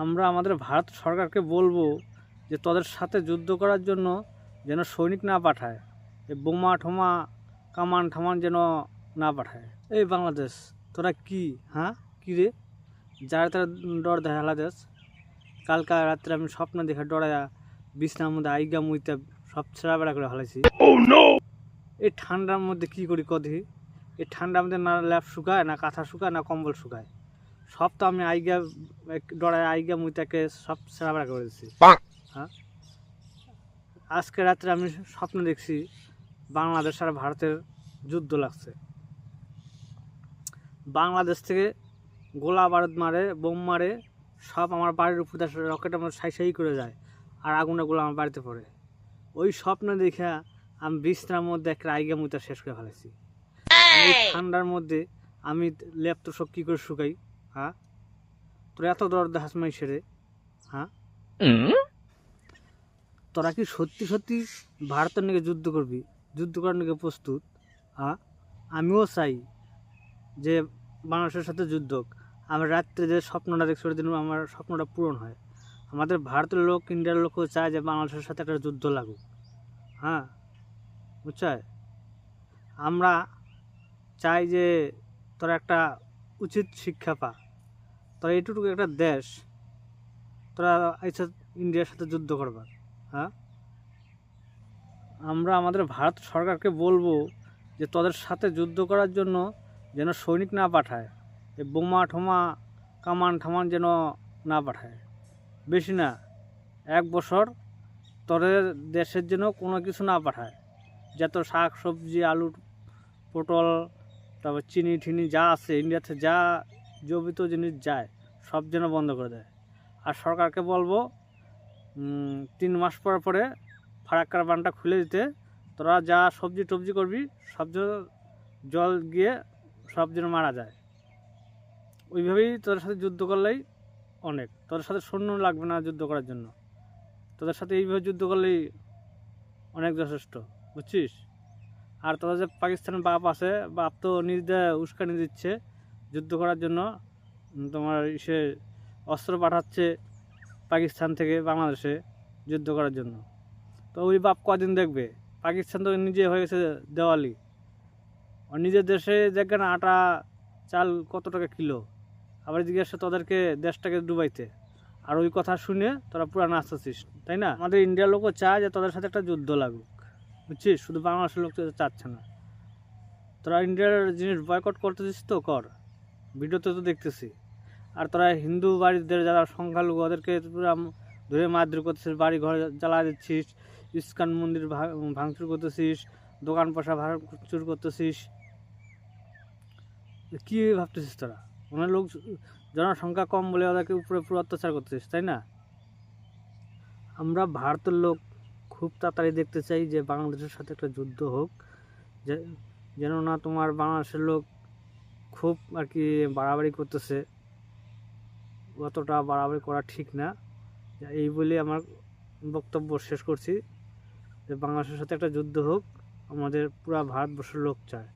আমরা আমাদের ভারত সরকারকে বলব যে তোদের সাথে যুদ্ধ করার জন্য যেন সৈনিক না পাঠায় এই বোমা ঠোমা কামান ঠামান যেন না পাঠায়। এই বাংলাদেশ তোরা কি? হ্যাঁ? কী রে? যারা তারা ডর দেয় দেশ। কালকা রাত্রে আমি স্বপ্ন দেখে ডরায়া বিছনার মধ্যে আইগা মুইতে সব ছেঁড়া বেড়া করে ফেলাইছি এই ঠান্ডার মধ্যে কি করি কদি এই ঠান্ডার মধ্যে না ল্যাপ শুকায় না কাঁথা শুকায় না কম্বল শুকায়। সব তো আমি আইগা ডরায় আইগা মুইতাকে সব বেড়া করে দিচ্ছি হ্যাঁ? আজকে রাত্রে আমি স্বপ্ন দেখছি বাংলাদেশ আর ভারতের যুদ্ধ লাগছে। বাংলাদেশ থেকে গোলা বারুদ মারে বোম মারে সব আমার বাড়ির উপর রকেট আমার সাই সাই করে যায় আর আগুনে গোলা আমার বাড়িতে পড়ে। ওই স্বপ্ন দেখে আমি বিছনার মধ্যে একটা আইগা মুইতা শেষ করে ফেলেছি। এই ঠান্ডার মধ্যে আমি লেপ তো সব কী করে শুকাই হ্যাঁ? তোর এত দর দেখাস মাই সেরে হ্যাঁ তোরা কি সত্যি সত্যি ভারতের নাকি যুদ্ধ করবি? যুদ্ধ করার নাকি প্রস্তুত হ্যাঁ? আমিও চাই যে বাংলাদেশের সাথে যুদ্ধ হোক। আমি রাত্রে যে স্বপ্নটা দেখছি যেন আমার স্বপ্নটা পূরণ হয়। আমাদের ভারতের লোক ইন্ডিয়ার লোকও চায় যে বাংলাদেশের সাথে একটা যুদ্ধ লাগুক হ্যাঁ? বুঝছে আমরা চাই যে তোরা একটা উচিত শিক্ষা পা। তোরা এইটুকু একটা দেশ, তোরা আইসা ইন্ডিয়ার সাথে যুদ্ধ করবার হ্যাঁ? আমরা আমাদের ভারত সরকারকে বলব যে তাদের সাথে যুদ্ধ করার জন্য যেন সৈনিক না পাঠায়, এই বোমা ঠোমা কামান ঠামান যেন না পাঠায়। বেশি না, এক বছর তোদের দেশের জন্য কোনো কিছু না পাঠায়। যত শাক সবজি, আলু, পটল, তারপর চিনি, ঠিনি যা আছে, ইন্ডিয়াতে যা জবিত জিনিস যায়, সব যেন বন্ধ করে দেয়। আর সরকারকে বলব তিন মাস পর পরে ফারাক্কার বানটা খুলে দিতে। তোরা যা সবজি টবজি করবি, সব জল গিয়ে সব যেন মারা যায়। ওইভাবেই তোদের সাথে যুদ্ধ করলেই অনেক। তোদের সাথে সৈন্য লাগবে না যুদ্ধ করার জন্য। তোদের সাথে এইভাবে যুদ্ধ করলেই অনেক যথেষ্ট, বুঝছিস? আর তোদের যে পাকিস্তানের বাপ আছে, বাপ তো নিজেদের উস্কানি দিচ্ছে। যুদ্ধ করার জন্য তোমার সে অস্ত্র পাঠাচ্ছে পাকিস্তান থেকে বাংলাদেশে যুদ্ধ করার জন্য। তো ওই বাপ কদিন দেখবে? পাকিস্তান তো নিজে হয়ে গেছে দেওয়ালি। আর নিজের দেশে দেখবে না আটা, চাল কত টাকা কিলো? আবার জিজ্ঞাসা তাদেরকে দেশটাকে ডুবাইতে? আর ওই কথা শুনে তোরা পুরা নাচতেছিস তাই না? আমাদের ইন্ডিয়ার লোকও চায় যে তাদের সাথে একটা যুদ্ধ লাগুক। বুঝছিস? শুধু বাংলাদেশের লোক তো চাচ্ছে না। তোরা ইন্ডিয়ার জিনিস বয়কট করতেছিস তো, কর। ভিডিওতে তো দেখতেছি। আর তারা হিন্দু বাড়িদের যারা সংখ্যালঘু, ওদেরকে পুরা ধরে মারধর করতেছিস বাড়ি ঘর জ্বালা দিচ্ছিস, ইস্কান মন্দির ভাঙচুর করতেছিস, দোকান পয়সা ভাঙচুর করতেছিস। কী ভাবতেছিস তোরা? অনেক লোক জনসংখ্যা কম বলে ওদেরকে উপরে পুরো অত্যাচার করতেছিস, তাই না? আমরা ভারতের লোক খুব তাড়াতাড়ি দেখতে চাই যে বাংলাদেশের সাথে একটা যুদ্ধ হোক, যে, যেন না তোমার বাংলাদেশের লোক খুব আর কি বাড়াবাড়ি করতেছে। অতটা বাড়াবাড়ি করা ঠিক না। এই বলে আমার বক্তব্য শেষ করছি। যে বাংলাদেশের সাথে একটা যুদ্ধ হোক, আমাদের পুরা ভারতবর্ষের লোক চায়।